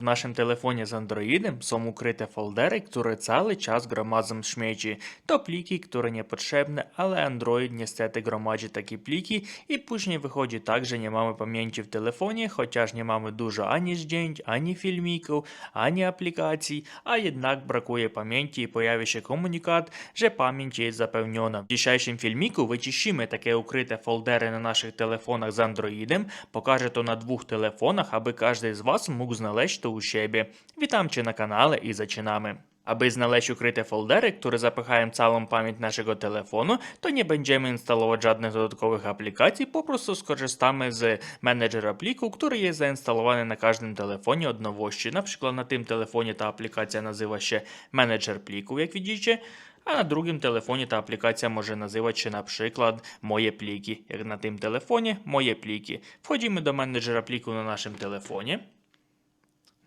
В нашем телефоне с Android są ukryte foldery, które cały czas gromadzą śmieci. To pliki, które niepotrzebne, ale Android niestety gromadzi takie pliki i później wychodzi tak, że nie mamy pamięci w telefonie, chociaż nie mamy dużo ani zdjęć, ani filmików, ani aplikacji, a jednak brakuje pamięci i pojawia się komunikat, że pamięć jest zapełniona. W dzisiejszym filmiku wyczyścimy takie ukryte foldery na naszych telefonach z Androidem. Pokażę to na dwóch telefonach, aby każdy z Was mógł znaleźć to просто у щебі. Вітамче на канале і зачинamy. Aby znaleźć ukryte foldery, które zapychają całą pamięć naszego telefonu, to nie będziemy instalować żadnych dodatkowych aplikacji, po prostu skorzystamy z menedżera pliku, który jest zainstalowany na każdym telefonie od nowości. Na przykład na tym telefonie ta aplikacja nazywa się menedżer pliku, jak widzicie, a na drugim telefonie ta aplikacja może nazywać się na przykład moje pliki, jak na tym telefonie moje pliki. Wchodzimy do menedżera pliku na naszym telefonie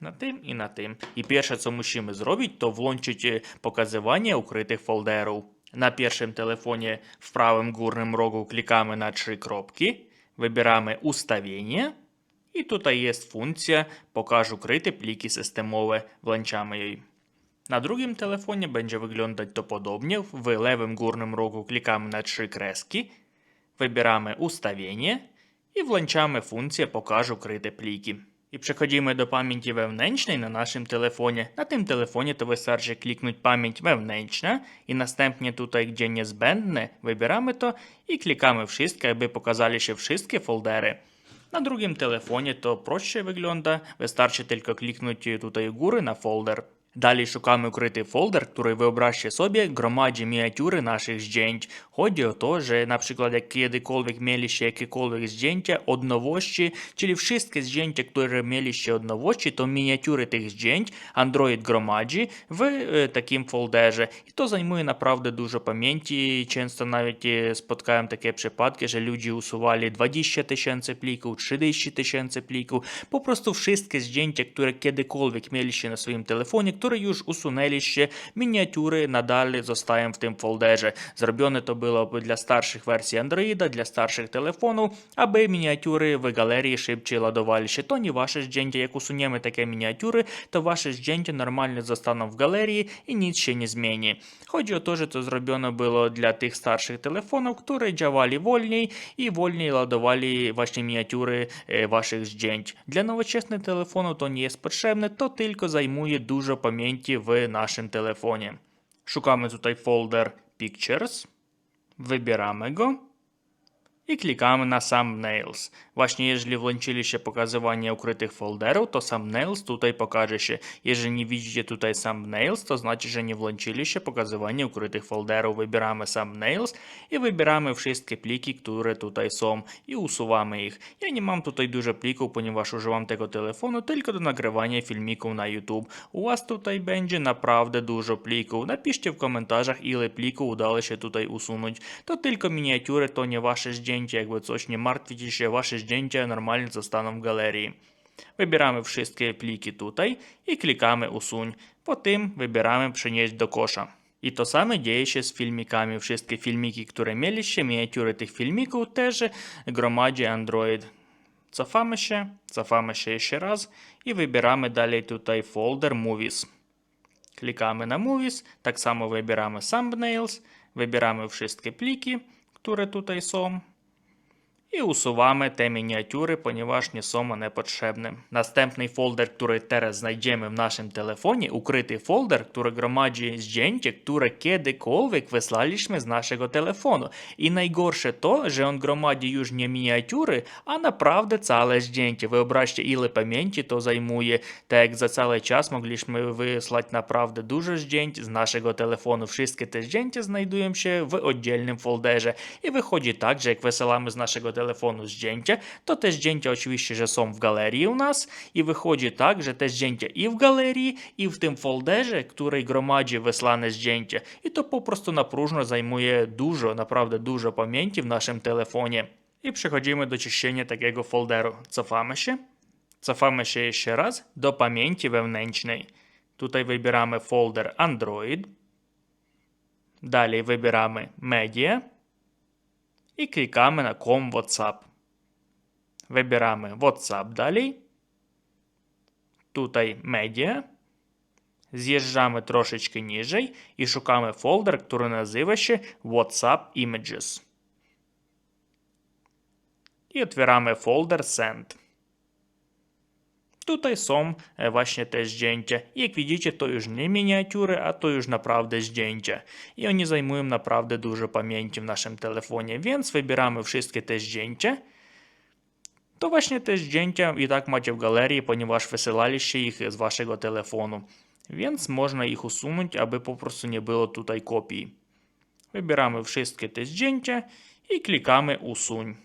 на тим і на тим. І перше, що мужчини зроблять, то влончить е, показування укритих фолдерів. На першем телефоне в правом горном рогу кликаем на три кропки, выбираем «Уставление», и тут есть функция «Покажу крити пліки системове», вланчаємо її. На другому телефоні буде виглядати то подобне. В левому горном рогу кликаем на три крески, вибираємо «Уставление» і вланчаємо функцію «Покажу крити пліки». І приходимо до пам'яті вевненчної на нашому телефоні. На тим телефоні то ви старше клікнуть пам'ять вевненчна і наступне тут, де не збендне, вибираємо то і клікаємо вшистки, аби показали ще вшистки фолдери. На другім телефоні то проще вигляда, ви старше тільки клікнуть тут гури на фолдер. Далі шукаємо укритий фолдер, який виображає собі громаді мініатюри наших здjęć. Ході то, що, наприклад, кiedykolwiek mieliście jakiekolwiek zdjęcia odnowości, czyli wszystkie zdjęcia, które mieliście odnowości, to miniatury tych zdjęć Android громаді в е, таким фолдері. І то займує, направду, дуже пам'яті. Часто навіть е, споткаємо такі випадки, що люди усували 20 тисяч пліків, 30 тисяч пліків. Попросту всі zdjęcia, які kiedykolwiek mieliście на своєму телефоні, Ktoré ж у сунеліще, мініатюри надалі зостаєм в тим фолдеже. Зроблено то було б для старших версій Android, для старших телефонів, аби мініатюри в галерії шибче ладуваліще. То не ваше жденьте, як усунемо таке мініатюри, то ваше жденьте нормально застану в галерії і ніч не зміні. Хоч теж це зроблено було для тих старших телефонів, які джавалі вольній і вольній ладували ваші мініатюри е, ваших ждень. Для новочесних телефонів то не є спочебне, то тільки займує дуже пам'ятання документе в нашем телефоні. Шукаємо тут фолдер Pictures, вибираємо його i klikamy na Thumbnails. Właśnie jeżeli włączyliście pokazywanie ukrytych folderów, to Thumbnails tutaj pokaże się. Jeżeli nie widzicie tutaj Thumbnails, to znaczy, że nie włączyliście pokazywanie ukrytych folderów. Wybieramy Thumbnails i wybieramy wszystkie pliki, które tutaj są i usuwamy ich. Ja nie mam tutaj dużo plików, ponieważ używam tego telefonu tylko do nagrywania filmików na YouTube. U was tutaj będzie naprawdę dużo plików. Napiszcie w komentarzach ile plików udało się tutaj usunąć. To tylko miniatury, to nie wasze zdjęcia zdjęcie, jakby coś nie martwicie się, wasze zdjęcia normalnie zostaną w galerii. Wybieramy wszystkie pliki tutaj i klikamy usuń. Potem wybieramy przenieść do kosza. I to samo dzieje się z filmikami. Wszystkie filmiki, które mieliście, miniatury tych filmików też gromadzi Android. Cofamy się, cofamy się jeszcze raz i wybieramy dalej tutaj folder movies. Klikamy na movies, tak samo wybieramy thumbnails, wybieramy wszystkie pliki, które tutaj są i usuwamy te miniatury, ponieważ nie są one potrzebne. Następny folder, który teraz znajdziemy w naszym telefonie, ukryty folder, który gromadzi zdjęcia, które kiedykolwiek wysłaliśmy z naszego telefonu. I najgorsze to, że on gromadzi już nie miniatury, a naprawdę całe zdjęcie. Wyobraźcie, ile pamięci to zajmuje, tak za cały czas mogliśmy wysłać naprawdę dużo zdjęć z naszego telefonu. Wszystkie te zdjęcia znajdują się w oddzielnym folderze. I wychodzi tak, że jak wysyłamy z naszego telefonu telefonu zdjęcie, to te zdjęcia oczywiście, że są w galerii u nas i wychodzi tak, że te zdjęcia i w galerii, i w tym folderze, który gromadzi wysłane zdjęcia. I to po prostu na próżno zajmuje dużo, naprawdę dużo pamięci w naszym telefonie. I przechodzimy do czyszczenia takiego folderu. Cofamy się. Cofamy się jeszcze raz do pamięci wewnętrznej. Tutaj wybieramy folder Android. Dalej wybieramy Media І кликаме на ком WhatsApp. Вибираємо WhatsApp далі. Тут Media. З'їжджаємо трошечки ніже і шукаємо фолдер, який називається WhatsApp Images. І відкриваємо фолдер Send. Tutaj są e, właśnie te zdjęcia. Jak widzicie, to już nie miniatury, a to już naprawdę zdjęcia. I oni zajmują naprawdę dużo pamięci w naszym telefonie, więc wybieramy wszystkie te zdjęcia. To właśnie te zdjęcia i tak macie w galerii, ponieważ wysyłaliście ich z waszego telefonu. Więc można ich usunąć, aby po prostu nie było tutaj kopii. Wybieramy wszystkie te zdjęcia i klikamy usuń.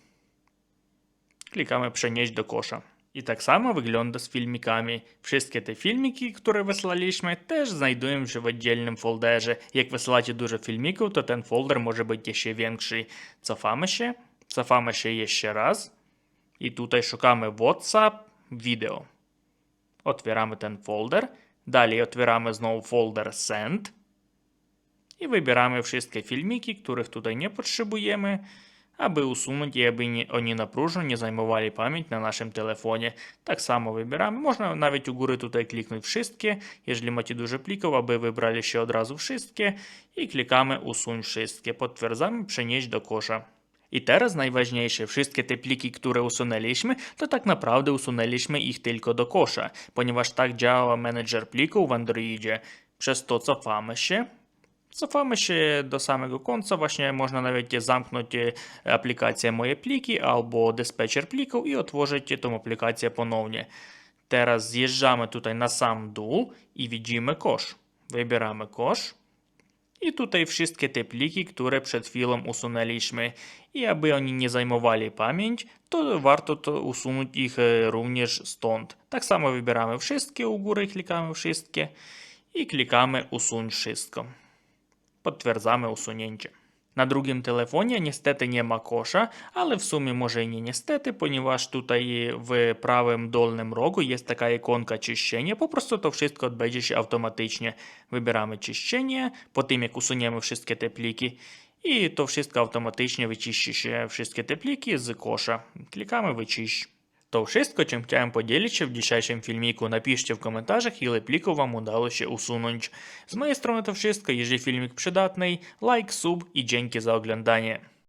Klikamy przenieść do kosza. И так само выглядит с фильмиками. Wszystkie te filmiki, które wysłaliśmy, też znajdujemy się w oddzielnym folderze. Jak wysyłacie dużo filmików, to ten folder może być jeszcze większy. Cofamy się, cofamy się jeszcze raz. I tutaj szukamy WhatsApp, wideo. Otwieramy ten folder. Dalej otwieramy znowu folder Send. I wybieramy wszystkie filmiki, których tutaj nie potrzebujemy. Аби усунути, аби вони напружно не займували память на нашому телефоні. Так само вибираємо. Можна навіть угори тут клікнути «Вшистки», якщо маті дуже пліков, аби вибрали ще одразу «Вшистки» і клікаємо «Усунь вшистки». Підтверджаємо «Przenieść до коша». I teraz najważniejsze, wszystkie te pliki, które usunęliśmy, to tak naprawdę usunęliśmy ich tylko do kosza, ponieważ tak działa manager plików w Androidzie. Przez to cofamy się, Цифрами ще до самego końca właśnie można nawet zamknąć aplikację moje pliki albo диспетчер пліків і отворити тому аплікація поновні. Teraz zjeżdżamy tutaj na sam dół i widzimy kosz. Wybieramy kosz. I tutaj wszystkie te pliki, które przed chwilą usunęliśmy. I aby oni nie zajmowali pamięć, to warto to usunąć ich również stąd. Tak samo wybieramy wszystkie u góry, klikamy wszystkie i klikamy usuń wszystko pod twierdzanym usunięciem. Na drugim telefonie niestety nie ma kosza, ale w sumie może i nie niestety, ponieważ tutaj w prawym dolnym rogu jest taka ikonka czyszczenia, po prostu to wszystko odbędzie się automatycznie. Wybieramy czyszczenie, po tym jak usuniemy wszystkie te pliki i to wszystko automatycznie wyczyści się wszystkie te pliki z kosza. Klikamy wyczyść. To wszystko, czym chciałem podzielić się w dzisiejszym filmiku. Napiszcie w komentarzach, ile plików Wam udało się usunąć. Z mojej strony to wszystko. Jeżeli filmik przydatny, лайк, суб и деньги за оглядание.